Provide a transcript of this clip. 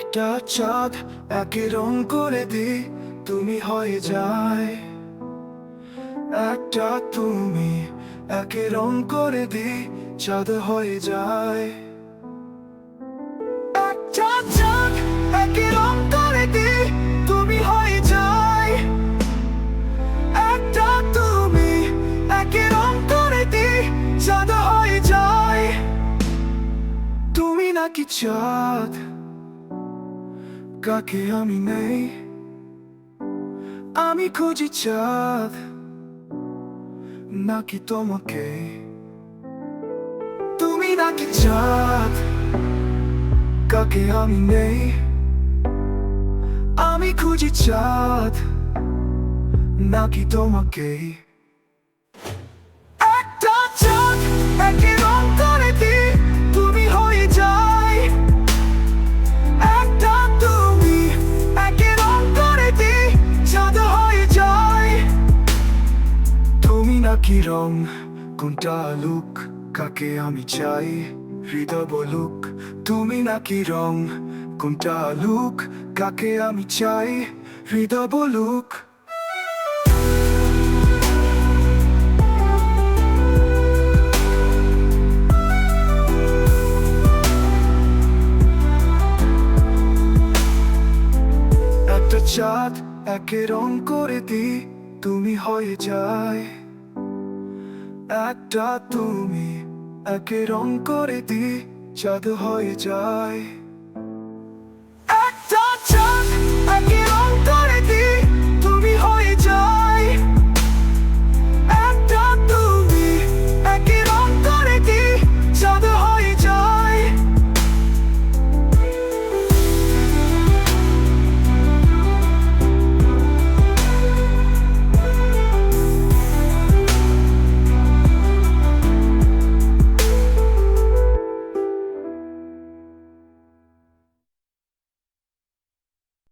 একটা চাঁদ একে রং করে দি, তুমি হয়ে যায়। একটা তুমি একে রং করে দি, চাঁদ হয়ে যায়। একটা তুমি যায়। একটা তুমি একে রং করে দি, চাঁদ হয়ে যায়। তুমি নাকি চাঁদ? কাকে আমি নেই? আমি খুঁজি চাঁদ, নাকি তোমাকে? তুমি নাকি চাঁদ, কাকে আমি নেই? আমি খুঁজি চাঁদ, নাকি তোমাকে? নাকি রং কোনটা লুক কাকে আমি চাই হৃদয় বলুক তুমি নাকি রং কোনটা লুক কাকে আমি চাই হৃদয় বলুক একটা চাঁদ একে রং করে দি তুমি হয়ে যায় একটা তুমি একে রং করে দি চাঁদ হয়ে যায়।